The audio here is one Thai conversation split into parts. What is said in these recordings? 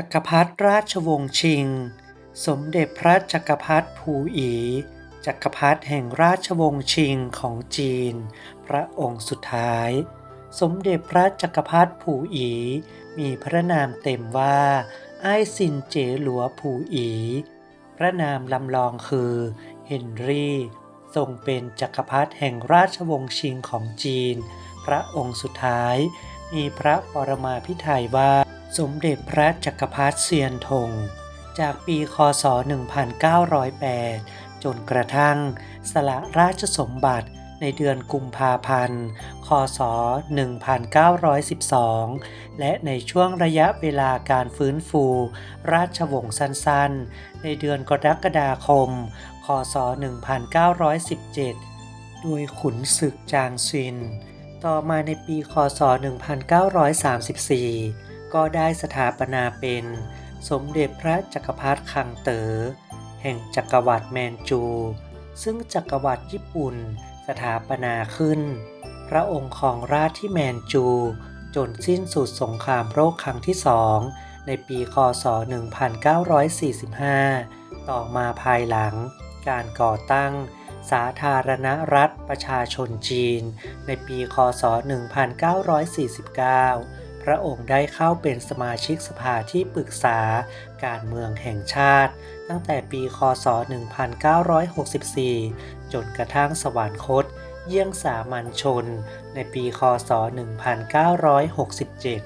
จักรพรรดิราชวงศ์ชิง สมเด็จพระจักรพรรดิภูอี จักรพรรดิแห่งราชวงศ์ชิงของจีน พระองค์สุดท้าย สมเด็จพระจักรพรรดิภูอี มีพระนามเต็มว่าไอซินเจ๋หลัวภูอี พระนามลำลองคือเฮนรี่ ทรงเป็นจักรพรรดิแห่งราชวงศ์ชิงของจีน พระองค์สุดท้าย มีพระปรมาภิไธยว่า สมเด็จพระจักรพรรดิเซียนทง จากปีคศ 1908 จนกระทั่งสละราชสมบัติในเดือนกุมภาพันธ์ คศ 1912 และในช่วงระยะเวลาการฟื้นฟู ราชวงศ์สั้นๆ ในเดือนกรกฎาคม คศ 1917 โดยขุนศึกจางซิน ต่อมาในปี คศ 1934 ก็ได้สถาปนาเป็นสมเด็จพระจักรพรรดิคังเตอ๋อแห่งจักรวรรดิแมนจู ซึ่งจักรวรรดิญี่ปุ่นสถาปนาขึ้น พระองค์ของราชที่แมนจู จนสิ้นสุดสงครามโลกครั้งที่สองในปีคศ 1945 ต่อมาภายหลัง การก่อตั้ง สาธารณรัฐประชาชนจีน ในปีคศ 1949 ระองค์ได้เข้าเป็นสมาชิกสภาที่ปรึกษา การเมืองแห่งชาติ ตั้งแต่ปี คศ 1964 จนกระทั่งสวรรคต เยี่ยงสามัญชน ในปี คศ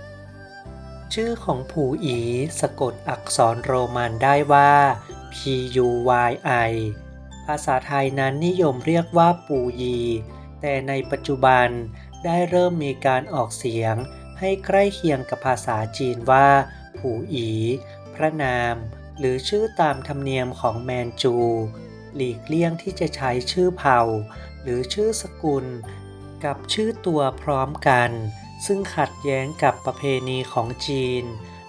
1967 ชื่อของผูอีสะกดอักษรโรมันได้ว่า P U Y I ภาษาไทยนั้นนิยมเรียกว่าปูยี แต่ในปัจจุบันได้เริ่มมีการออกเสียง ให้ใกล้เคียงกับภาษาจีนว่า ผู่อี พระนาม หรือชื่อตามธรรมเนียมของแมนจู หลีกเลี่ยงที่จะใช้ชื่อเผ่า หรือชื่อสกุล กับชื่อตัวพร้อมกัน ซึ่งขัดแย้งกับประเพณีของจีน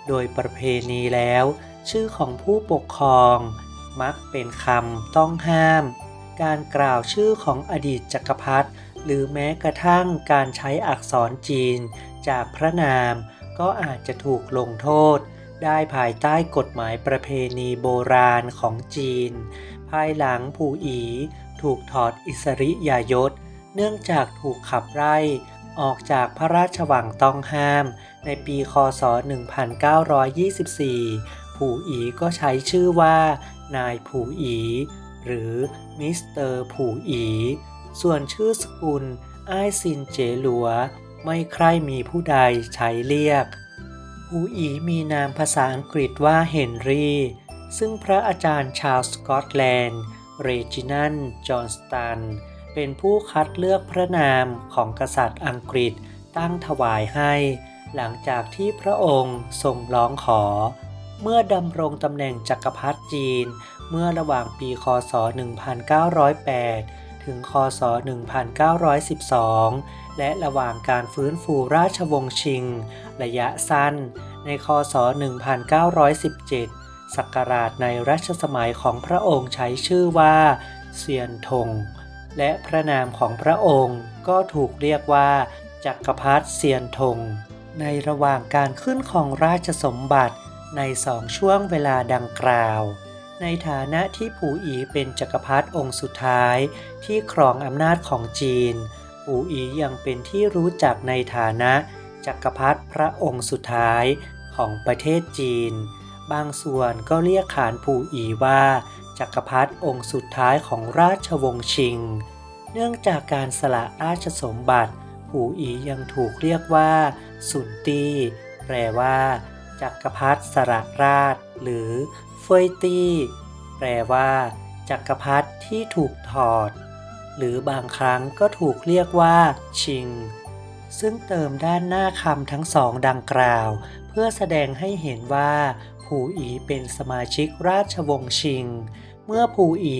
โดยประเพณีแล้ว ชื่อของผู้ปกครอง มักเป็นคำต้องห้าม การกล่าวชื่อของอดีตจักรพรรดิหรือแม้กระทั่งการใช้อักษรจีน จากพระนามก็อาจจะถูกลงโทษ ได้ภายใต้กฎหมายประเพณีโบราณของจีน ภายหลังผู่อีถูกถอดอิสริยยศ เนื่องจากถูกขับไล่ออกจากพระราชวังต้องห้าม ในปีคศ 1924 ผู่อีก็ใช้ชื่อว่า นายผู่อี หรือมิสเตอร์ผู่อี ส่วนชื่อสกุล อ้ายซินเจหลัว ไม่ใครมีผู้ใดใช้เรียกผู้อีมีนามภาษาอังกฤษว่าเฮนรี่ ซึ่งพระอาจารย์ชาวสกอตแลนด์ เรจินันจอห์นสตัน เป็นผู้คัดเลือกพระนามของกษัตริย์อังกฤษตั้งถวายให้ หลังจากที่พระองค์ทรงร้องขอ เมื่อดำรงตำแหน่งจักรพรรดิจีน เมื่อระหว่างปีคศ 1908 ถึงคศ 1912 และระหว่างการฟื้นฟูราชวงศ์ชิง ระยะสั้น ในคศ 1917 ศักราชในรัชสมัยของพระองค์ใช้ชื่อว่าเซียนทง และพระนามของพระองค์ก็ถูกเรียกว่า จักรพรรดิเซียนทง ในระหว่างการขึ้นของราชสมบัติในสองช่วงเวลาดังกล่าว ในฐานะที่ผู่อีเป็นจักรพรรดิองค์สุดท้ายที่ครองอำนาจของจีน ผู่อียังเป็นที่รู้จักในฐานะจักรพรรดิพระองค์สุดท้ายของประเทศจีน บางส่วนก็เรียกขานผู่อีว่า จักรพรรดิองค์สุดท้ายของราชวงศ์ชิง เนื่องจากการสละราชสมบัติ ผู่อียังถูกเรียกว่า สุนตี้แปลว่า จักรพรรดิสละราช หรือ ฟยตี้แปลว่า จักรพรรดิที่ถูกถอด หรือบางครั้งก็ถูกเรียกว่า ชิง ซึ่งเติมด้านหน้าคำทั้งสองดังกล่าว เพื่อแสดงให้เห็นว่าผู่อีเป็นสมาชิกราชวงศ์ชิง เมื่อผู่อี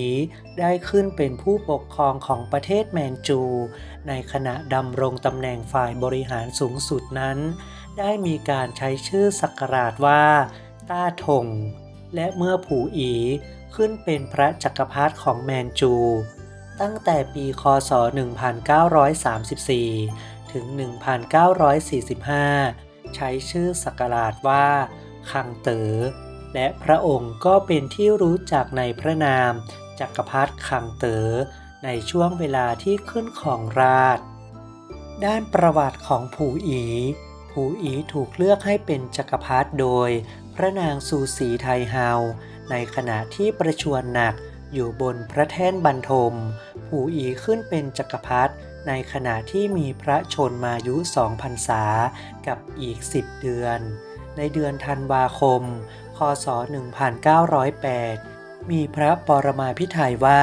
ได้ขึ้นเป็นผู้ปกครองของประเทศแมนจู ในขณะดำรงตำแหน่งฝ่ายบริหารสูงสุดนั้น ได้มีการใช้ชื่อศักราชว่า ต้าทง และเมื่อผู่อีขึ้นเป็นพระจักรพรรดิของแมนจู ตั้งแต่ปีคศ 1934 ถึง 1945 ใช้ชื่อศักราชว่า คังเตอ๋อและพระองค์ก็เป็นที่รู้จักในพระนาม จักรพรรดิคังเตอ๋อในช่วงเวลาที่ขึ้นของราช ด้านประวัติของผู่อีผู่อีถูกเลือกให้เป็นจักรพรรดิโดย พระนางซูสีไทเฮาในขณะที่ประชวรหนักอยู่บนพระแท่นบรรทม ผู่อีขึ้นเป็นจักรพรรดิในขณะที่มีพระชนมายุสองพรรษากับอีก 10 เดือน ในเดือนธันวาคม คศ 1908 มีพระปรมาภิไธยว่า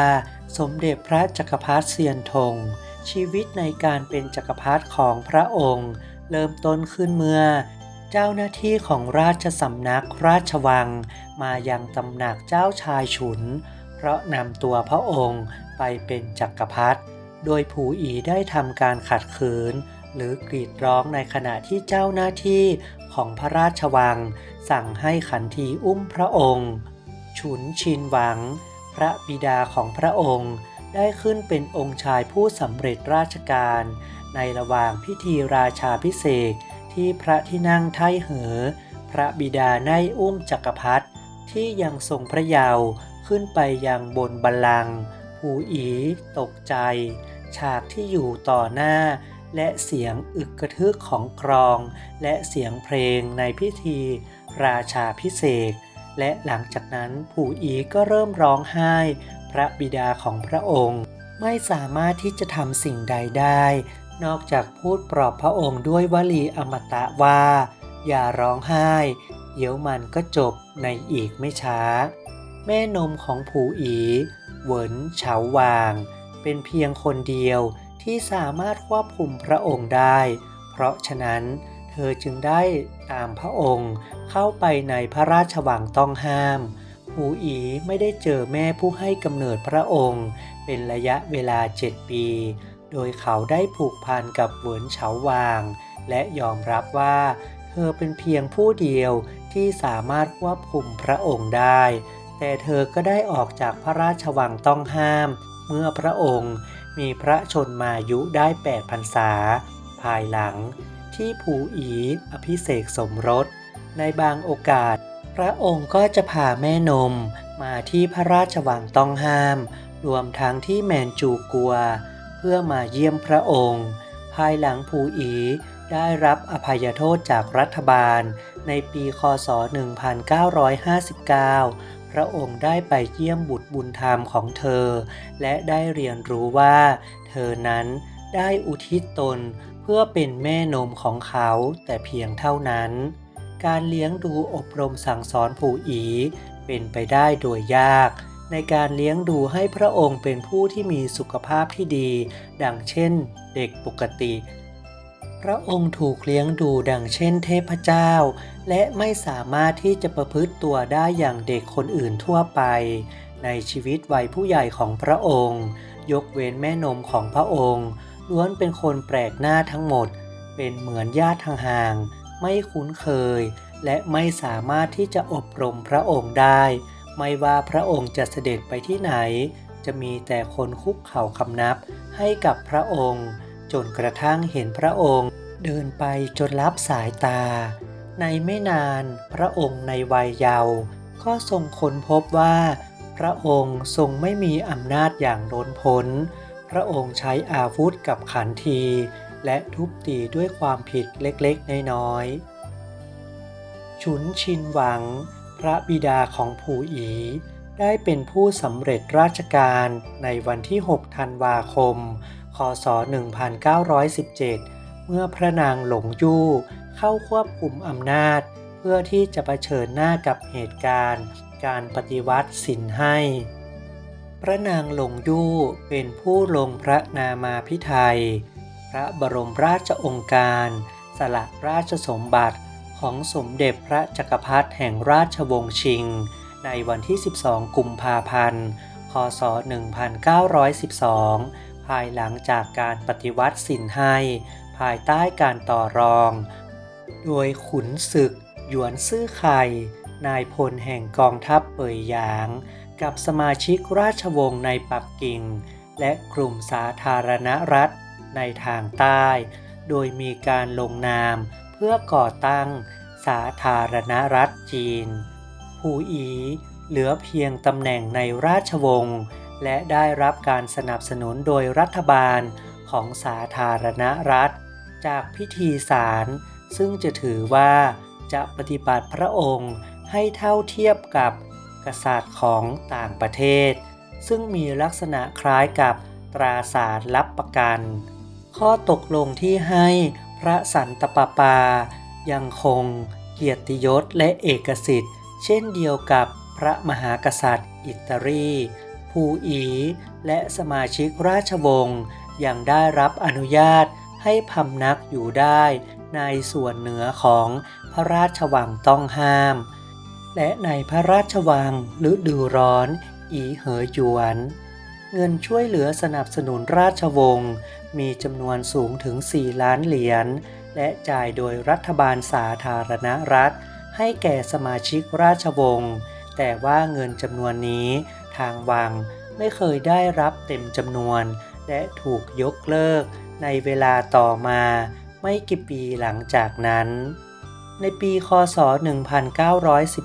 สมเด็จพระจักรพรรดิเซียนทง ชีวิตในการเป็นจักรพรรดิของพระองค์ เริ่มต้นขึ้นเมื่อ จ้าหน้าที่ของราชสำนักราชวัง มายังตำหนักเจ้าชายฉุน เพราะนำตัวพระองค์ไปเป็นจักรพรรดิโดยผูอีได้ทำการขัดขืน หรือกรีดร้องในขณะที่เจ้าหน้าที่ของพระราชวัง สั่งให้ขันทีอุ้มพระองค์ ฉุนชินหวัง พระบิดาของพระองค์ ได้ขึ้นเป็นองค์ชายผู้สำเร็จราชการ ในระหว่างพิธีราชาพิเศษ ที่พระที่นั่งไทเหอ พระบิดาในอุ้มจักรพรรดิที่ยังทรงพระเยาว์ขึ้นไปยังบนบัลลังก์ผูอีตกใจ ฉากที่อยู่ต่อหน้า และเสียงอึกกระทึกของกรอง และเสียงเพลงในพิธี ราชาพิเศษ และหลังจากนั้นผู่อีก็เริ่มร้องไห้ พระบิดาของพระองค์ ไม่สามารถที่จะทำสิ่งใดได้ นอกจากพูดปลอบพระองค์ด้วยวลีอมตะว่า อย่าร้องไห้ เดี๋ยวมันก็จบในอีกไม่ช้า แม่นมของผูอีเหวินเฉาวาง เป็นเพียงคนเดียวที่สามารถควบคุมพระองค์ได้ เพราะฉะนั้นเธอจึงได้ตามพระองค์เข้าไปในพระราชวังต้องห้ามผูอีไม่ได้เจอแม่ผู้ให้กำเนิดพระองค์ เป็นระยะเวลาเจ็ดปี โดยเขาได้ผูกพันกับเหวินเฉาวาง และยอมรับว่า เธอเป็นเพียงผู้เดียวที่สามารถควบคุมพระองค์ได้ แต่เธอก็ได้ออกจากพระราชวังต้องห้าม เมื่อพระองค์มีพระชนมายุได้8พรรษา ภายหลังที่ผูอีอภิเษกสมรส ในบางโอกาส พระองค์ก็จะพาแม่นมมาที่พระราชวังต้องห้าม รวมทั้งที่แมนจูกัว เพื่อมาเยี่ยมพระองค์ ภายหลังผูอีได้รับอภัยโทษจากรัฐบาล ในปีคศ 1959 พระองค์ได้ไปเยี่ยมบุตรบุญธรรมของเธอ และได้เรียนรู้ว่า เธอนั้นได้อุทิศตนเพื่อเป็นแม่นมของเขาแต่เพียงเท่านั้น การเลี้ยงดูอบรมสั่งสอนผู่อีเป็นไปได้โดยยาก ในการเลี้ยงดูให้พระองค์เป็นผู้ที่มีสุขภาพที่ดี ดังเช่น เด็กปกติ พระองค์ถูกเลี้ยงดูดังเช่นเทพเจ้า และไม่สามารถที่จะประพฤติตัวได้อย่างเด็กคนอื่นทั่วไป ในชีวิตวัยผู้ใหญ่ของพระองค์ ยกเว้นแม่นมของพระองค์ ล้วนเป็นคนแปลกหน้าทั้งหมด เป็นเหมือนญาติห่างๆไม่คุ้นเคย และไม่สามารถที่จะอบรมพระองค์ได้ ไม่ว่าพระองค์จะเสด็จไปที่ไหน จะมีแต่คนคุกเข่าคำนับให้กับพระองค์ จนกระทั่งเห็นพระองค์ เดินไปจนลับสายตา ในไม่นานพระองค์ในวัยเยาว์ก็ทรงค้นพบว่า พระองค์ทรงไม่มีอำนาจอย่างล้นพ้น พระองค์ใช้อาวุธกับขันที และทุบตีด้วยความผิดเล็กๆ น้อยๆ ฉุนชินหวัง พระบิดาของผู่อี ได้เป็นผู้สำเร็จราชการในวันที่ 6 ธันวาคม คศ 1917 เมื่อพระนางหลงยู่ เข้าควบคุมอำนาจ เพื่อที่จะะเผชิญหน้ากับเหตุการณ์ การปฏิวัติสินให้ พระนางหลงยู่เป็นผู้ลงพระนามาพิไทย พระบรมราชองค์การ สละราชสมบัติ ของสมเด็จพระจักรพรรดิแห่งราชวงศ์ชิง ในวันที่ 12 กุมภาพันธ์ คศ 1912 ภายหลังจากการปฏิวัติสินให้ภายใต้การต่อรอง โดยขุนศึก หยวนซื่อไข่ นายพลแห่งกองทัพเป่ยหยาง กับสมาชิกราชวงศ์ในปักกิ่ง และกลุ่มสาธารณรัฐในทางใต้ โดยมีการลงนาม พื่อก่อตั้งสาธารณรัฐจีน ผู้อีเหลือเพียงตำแหน่งในราชวงศ์และได้รับการสนับสนุนโดยรัฐบาลของสาธารณรัฐ จากพิธีศาลซึ่งจะถือว่าจะปฏิบัติพระองค์ให้เท่าเทียบกับกษัตริย์ของต่างประเทศ ซึ่งมีลักษณะคล้ายกับตราสารรับประกัน ข้อตกลงที่ให้ พระสันตปาปา ยังคงเกียรติยศและเอกสิทธิ์ เช่นเดียวกับพระมหากษัตริย์ อิตาลีผู้อี และสมาชิกราชวงศ์ยังได้รับอนุญาตให้พำนักอยู่ได้ในส่วนเหนือของพระราชวังต้องห้าม และในพระราชวังฤดูร้อน อีเหอหยวน เงินช่วยเหลือสนับสนุนราชวงศ์ มีจำนวนสูงถึง 4 ล้านเหรียญ และจ่ายโดยรัฐบาลสาธารณรัฐ ให้แก่สมาชิกราชวงศ์ แต่ว่าเงินจำนวนนี้ทางวังไม่เคยได้รับเต็มจำนวน และถูกยกเลิกในเวลาต่อมาไม่กี่ปีหลังจากนั้น ในปีคศ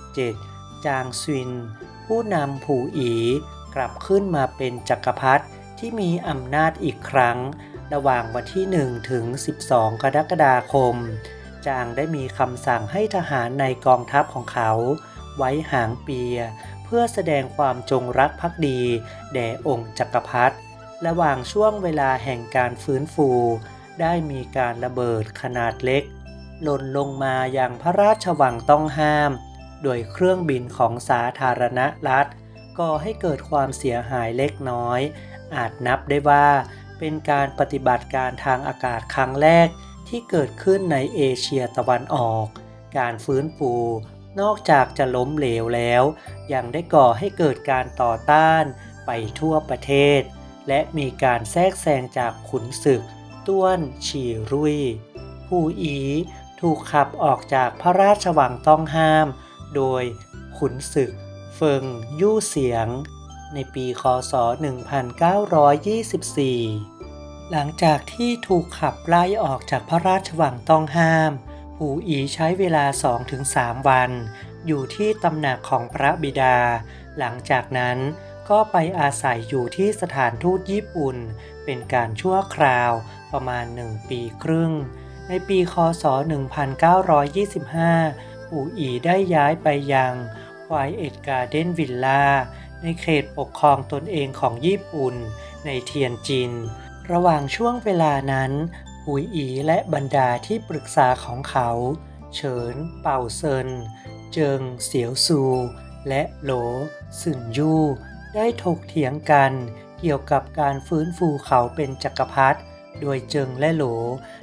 1917 จางซิน ผู้นำผู่อีกลับขึ้นมาเป็นจักรพรรดิที่มีอำนาจอีกครั้ง ระหว่างวันที่ 1 ถึง 12 กรกฎาคม จางได้มีคำสั่งให้ทหารในกองทัพของเขา ไว้หางเปีย เพื่อแสดงความจงรักภักดี แด่องค์จักรพรรดิระหว่างช่วงเวลาแห่งการฟื้นฟู ได้มีการระเบิดขนาดเล็ก หล่นลงมาอย่างพระราชวังต้องห้าม โดยเครื่องบินของสาธารณรัฐก่อให้เกิดความเสียหายเล็กน้อย อาจนับได้ว่า เป็นการปฏิบัติการทางอากาศครั้งแรกที่เกิดขึ้นในเอเชียตะวันออก การฟื้นฟูนอกจากจะล้มเหลวแล้ว ยังได้ก่อให้เกิดการต่อต้านไปทั่วประเทศ และมีการแทรกแซงจากขุนศึก ต้วน ฉีรุยผู้อีถูกขับออกจากพระราชวังต้องห้าม โดยขุนศึก เฟิงยู่เสียง ในปีคศ 1924 หลังจากที่ถูกขับไล่ออกจากพระราชวังต้องห้าม ผู้อีใช้เวลา 2-3 วัน อยู่ที่ตำหนักของพระบิดา หลังจากนั้นก็ไปอาศัยอยู่ที่สถานทูตญี่ปุ่น เป็นการชั่วคราวประมาณ 1 ปีครึ่ง ในปีคศ 1925 ปู่อีได้ย้ายไปยังควา ในเขตปกครองตนเองของญี่ปุ่น ในเทียนจิน ระหว่างช่วงเวลานั้นหุยอีและบรรดาที่ปรึกษาของเขา เฉิน เป่าเซิน เจิง เสียวซู และโหลสึนยู่ ได้ถกเถียงกันเกี่ยวกับการฟื้นฟูเขาเป็นจักรพรรดิโดยเจิงและโหล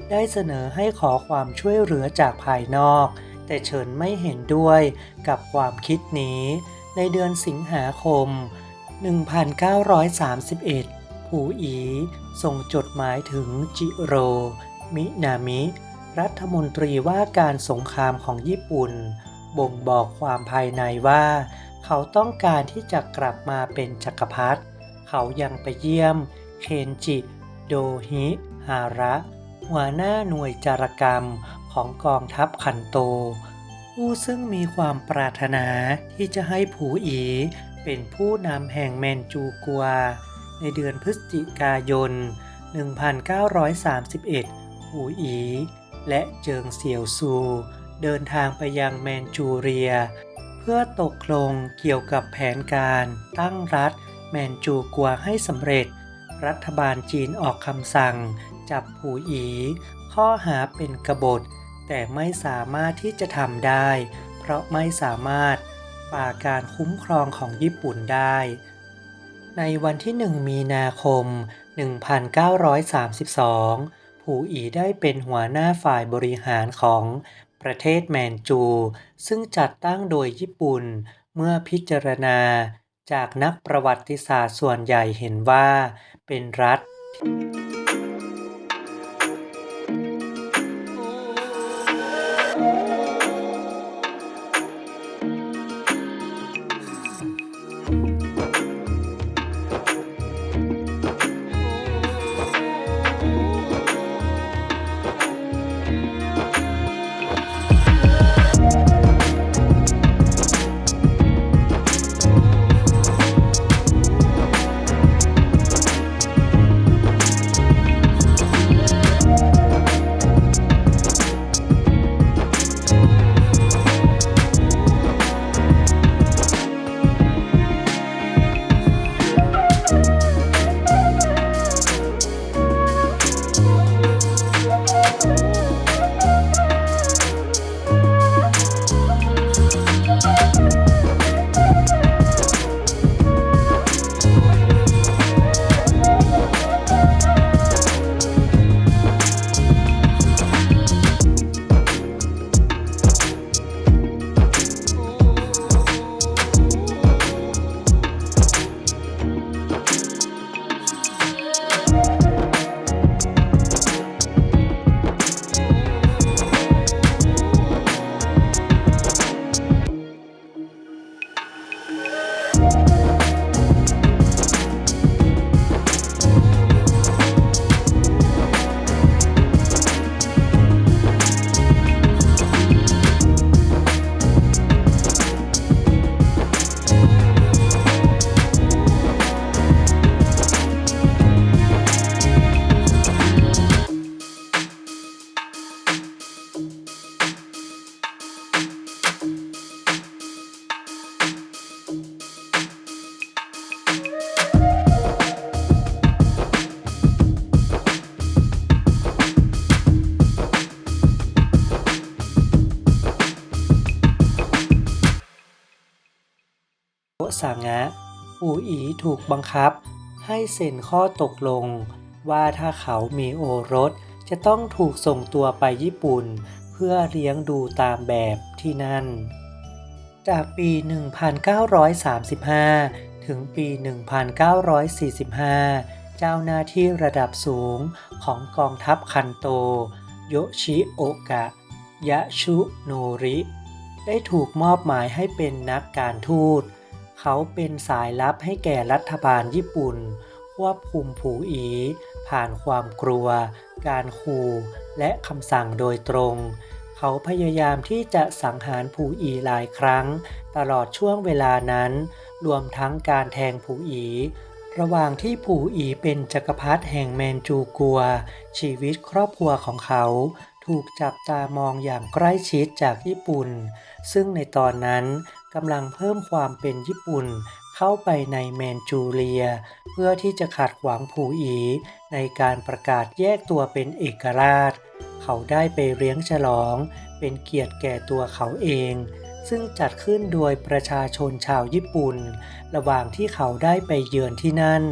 ได้เสนอให้ขอความช่วยเหลือจากภายนอก แต่เฉินไม่เห็นด้วยกับความคิดนี้ ในเดือนสิงหาคม 1931 ผู้อีส่งจดหมายถึงจิโร มินามิ รัฐมนตรีว่าการสงครามของญี่ปุ่น บ่งบอกความภายในว่า เขาต้องการที่จะกลับมาเป็นจักรพรรดิเขายังไปเยี่ยม เคนจิ โดฮิฮาระ หัวหน้าหน่วยจารกรรมของกองทัพคันโต ผู้ซึ่งมีความปรารถนาที่จะให้ผูอีเป็นผู้นำแห่งแมนจูกัว ในเดือนพฤศจิกายน 1931 ผูอีและเจิงเสี่ยวซู เดินทางไปยังแมนจูเรีย เพื่อตกลงเกี่ยวกับแผนการตั้งรัฐแมนจูกัวให้สำเร็จ รัฐบาลจีนออกคำสั่ง จับผูอี ข้อหาเป็นกบฏ แต่ไม่สามารถที่จะทำได้ เพราะไม่สามารถฝ่าการคุ้มครองของญี่ปุ่นได้ ในวันที่ 1 มีนาคม 1932 ผู้อีได้เป็นหัวหน้าฝ่ายบริหารของประเทศแมนจู ซึ่งจัดตั้งโดยญี่ปุ่นเมื่อพิจารณาจากนักประวัติศาสตร์ส่วนใหญ่เห็นว่าเป็นรัฐ สางะอูอีถูกบังคับ ให้เซ็นข้อตกลง ว่าถ้าเขามีโอรสจะต้องถูกส่งตัวไปญี่ปุ่น เพื่อเลี้ยงดูตามแบบที่นั่น จากปี 1935 ถึงปี 1945 เจ้าหน้าที่ระดับสูงของกองทัพคันโต โยชิโอกะ ยะชุโนริ ได้ถูกมอบหมายให้เป็นนักการทูต เขาเป็นสายลับให้แก่รัฐบาลญี่ปุ่น ควบคุมผูอี ผ่านความกลัว การขู่และคำสั่งโดยตรง เขาพยายามที่จะสังหารผูอีหลายครั้ง ตลอดช่วงเวลานั้น รวมทั้งการแทงผูอี ระหว่างที่ผูอีเป็นจักรพรรดิแห่งแมนจูกัว ชีวิตครอบครัวของเขาถูกจับตามองอย่างใกล้ชิดจากญี่ปุ่น ซึ่งในตอนนั้น กำลังเพิ่มความเป็นญี่ปุ่นเข้าไปในแมนจูเรีย เพื่อที่จะขัดขวางผูอี ในการประกาศแยกตัวเป็นเอกราช เขาได้ไปเลี้ยงฉลอง เป็นเกียรติแก่ตัวเขาเอง ซึ่งจัดขึ้นโดยประชาชนชาวญี่ปุ่น ระหว่างที่เขาได้ไปเยือนที่นั่น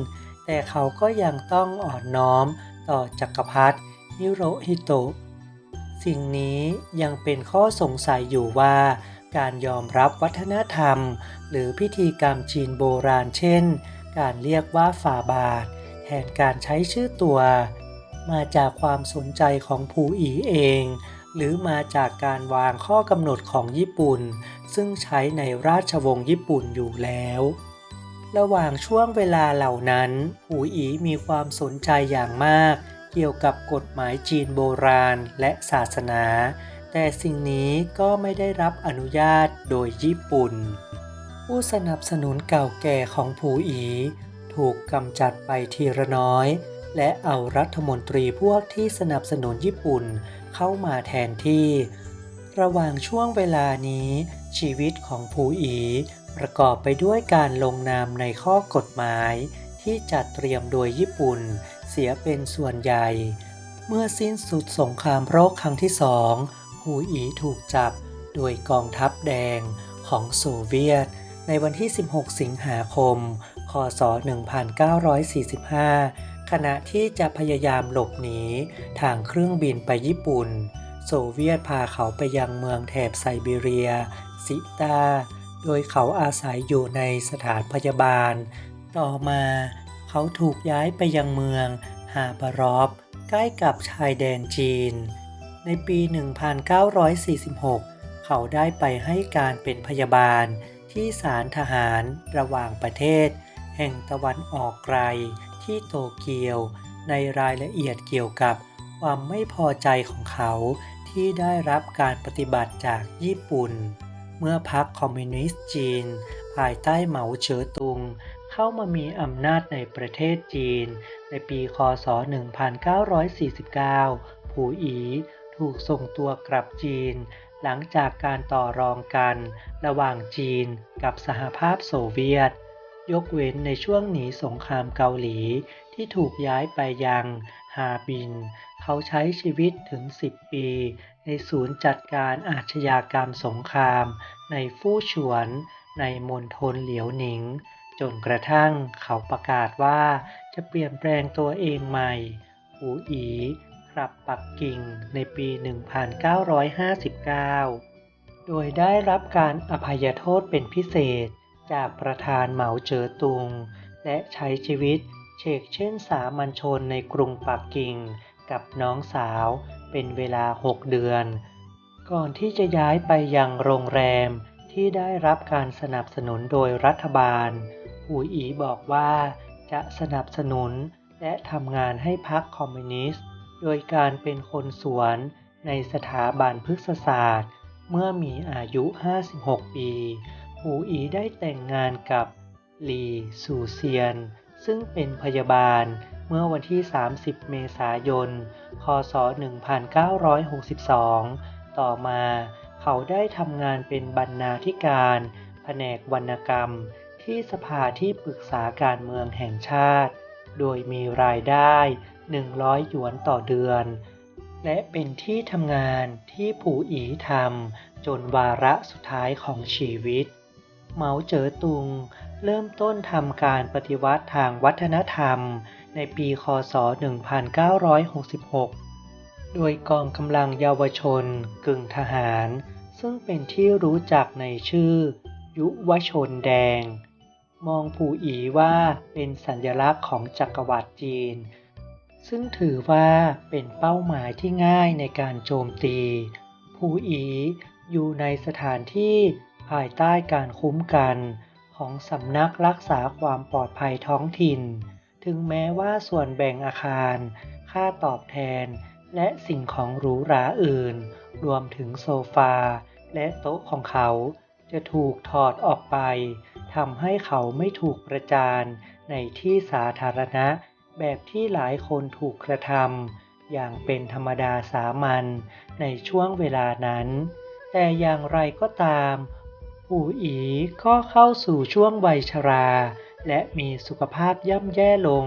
แต่เขาก็ยังต้องอ่อนน้อมต่อจักรพรรดิฮิโรฮิโตะสิ่งนี้ยังเป็นข้อสงสัยอยู่ว่า การยอมรับวัฒนธรรม หรือพิธีกรรมจีนโบราณเช่น การเรียกว่าฝ่าบาท แทนการใช้ชื่อตัว มาจากความสนใจของผูอีเอง หรือมาจากการวางข้อกำหนดของญี่ปุ่น ซึ่งใช้ในราชวงศ์ญี่ปุ่นอยู่แล้วระหว่างช่วงเวลาเหล่านั้นผูอีมีความสนใจอย่างมาก เกี่ยวกับกฎหมายจีนโบราณและศาสนา แต่สิ่งนี้ก็ไม่ได้รับอนุญาตโดยญี่ปุ่น ผู้สนับสนุนเก่าแก่ของผูอี ถูกกำจัดไปทีละน้อย และเอารัฐมนตรีพวกที่สนับสนุนญี่ปุ่นเข้ามาแทนที่ ระหว่างช่วงเวลานี้ ชีวิตของผูอีประกอบไปด้วยการลงนามในข้อกฎหมาย ที่จัดเตรียมโดยญี่ปุ่น เสียเป็นส่วนใหญ่ เมื่อสิ้นสุดสงครามโลกครั้งที่สอง หูอีถูกจับโดยกองทัพแดงของโซเวียต ในวันที่ 16 สิงหาคม คศ 1945 ขณะที่จะพยายามหลบหนีทางเครื่องบินไปญี่ปุ่น โซเวียตพาเขาไปยังเมืองแถบไซบีเรีย ซิตา โดยเขาอาศัยอยู่ในสถานพยาบาล ต่อมาเขาถูกย้ายไปยังเมืองฮาบารอฟใกล้กับชายแดนจีน ในปี 1946 เขาได้ไปให้การเป็นพยาบาลที่ศาลทหารระหว่างประเทศ แห่งตะวันออกไกลที่โตเกียว ในรายละเอียดเกี่ยวกับความไม่พอใจของเขาที่ได้รับการปฏิบัติจากญี่ปุ่น เมื่อพรรคคอมมิวนิสต์จีน ภายใต้เหมาเจ๋อตุง เข้ามามีอำนาจในประเทศจีน ในปี คศ 1949 ผูอี ถูกส่งตัวกลับจีน หลังจากการต่อรองกัน ระหว่างจีนกับสหภาพโซเวียต ยกเว้นในช่วงหนีสงครามเกาหลีที่ถูกย้ายไปยังฮาบิน เขาใช้ชีวิตถึง 10 ปี ในศูนย์จัดการอาชญากรรมสงคราม ในฟู่ฉวน ในมณฑลเหลียวหนิง จนกระทั่งเขาประกาศว่าจะเปลี่ยนแปลงตัวเองใหม่หูอี กลับปักกิ่งในปี 1959 โดยได้รับการอภัยโทษเป็นพิเศษจากประธานเหมาเจ๋อตุง และใช้ชีวิตเชกเช่นสามัญชนในกรุงปักกิ่งกับน้องสาวเป็นเวลา 6 เดือน ก่อนที่จะย้ายไปยังโรงแรมที่ได้รับการสนับสนุนโดยรัฐบาล หูอีบอกว่าจะสนับสนุนและทำงานให้พรรคคอมมิวนิสต์ โดยการเป็นคนสวนในสถาบันพฤกษศาสตร์ เมื่อมีอายุ 56 ปีหูอีได้แต่งงานกับหลีซูเซียน ซึ่งเป็นพยาบาลเมื่อวันที่ 30 เมษายน คศ 1962 ต่อมาเขาได้ทำงานเป็นบรรณาธิการแผนกวรรณกรรม ที่สภาที่ปรึกษาการเมืองแห่งชาติ โดยมีรายได้ 100 หยวนต่อเดือน และเป็นที่ทำงานที่ผู่อีทำจนวาระสุดท้ายของชีวิต เหมาเจ๋อตุงเริ่มต้นทำการปฏิวัติทางวัฒนธรรมในปี คศ 1966 โดยกองกำลังเยาวชนกึ่งทหาร ซึ่งเป็นที่รู้จักในชื่อ ยุวชนแดง มองผู่อีว่าเป็นสัญลักษณ์ของจักรวรรดิจีน ซึ่งถือว่าเป็นเป้าหมายที่ง่ายในการโจมตี ผู่อีอยู่ในสถานที่ภายใต้การคุ้มกันของสำนักรักษาความปลอดภัยท้องถิ่น ถึงแม้ว่าส่วนแบ่งอาคาร ค่าตอบแทน และสิ่งของหรูหราอื่น รวมถึงโซฟา และโต๊ะของเขาจะถูกถอดออกไปทำให้เขาไม่ถูกประจานในที่สาธารณะ แบบที่หลายคนถูกกระทำอย่างเป็นธรรมดาสามัญในช่วงเวลานั้น แต่อย่างไรก็ตามผู่อีก็เข้าสู่ช่วงวัยชรา และมีสุขภาพย่ำแย่ลง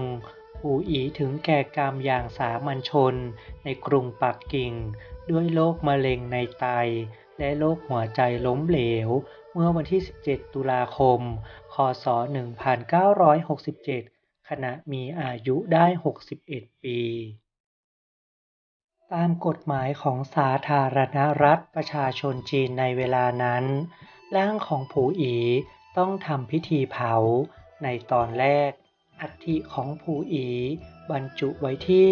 ผู่อีถึงแก่กรรมอย่างสามัญชนในกรุงปักกิ่ง ด้วยโรคมะเร็งในไต และโรคหัวใจล้มเหลว เมื่อวันที่ 17 ตุลาคม คศ 1967 ขณะมีอายุได้61ปีตามกฎหมายของสาธารณรัฐประชาชนจีนในเวลานั้น ร่างของผู่อีต้องทำพิธีเผา ในตอนแรก อัฐิของผู่อีบรรจุไว้ที่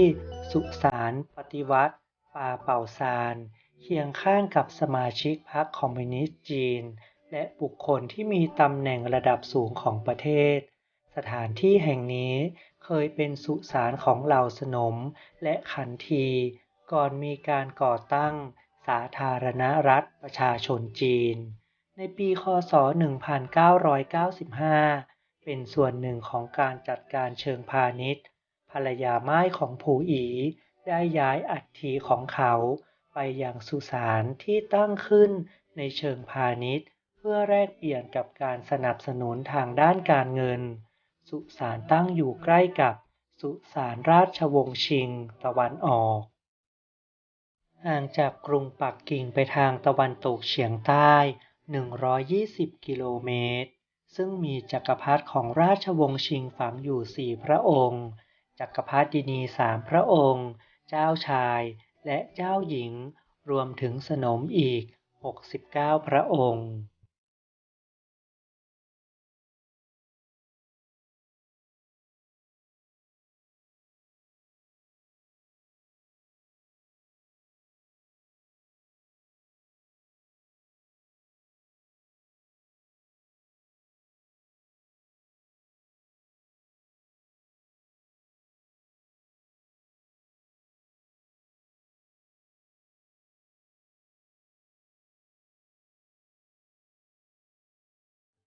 สุสานปฏิวัติป่าเป่าซาน เคียงข้างกับสมาชิกพรรคคอมมิวนิสต์จีน และบุคคลที่มีตำแหน่งระดับสูงของประเทศ สถานที่แห่งนี้เคยเป็นสุสานของเหล่าสนมและขันที ก่อนมีการก่อตั้งสาธารณรัฐประชาชนจีน ในปี ค.ศ.1995 เป็นส่วนหนึ่งของการจัดการเชิงพาณิชย์ ภรรยาไม่ายของผู่อีได้ย้ายอัฐิของเขาไปยังสุสานที่ตั้งขึ้นในเชิงพาณิชย์ เพื่อแลกเปลี่ยนกับการสนับสนุนทางด้านการเงิน สุสานตั้งอยู่ใกล้กับสุสานราชวงศ์ชิง ตะวันออก ห่างจากกรุงปักกิ่งไปทางตะวันตกเฉียงใต้ 120 กิโลเมตร ซึ่งมีจักรพรรดิของราชวงศ์ชิงฝังอยู่สี่พระองค์ จักรพรรดินีสามพระองค์ เจ้าชายและเจ้าหญิง รวมถึงสนมอีก 69 พระองค์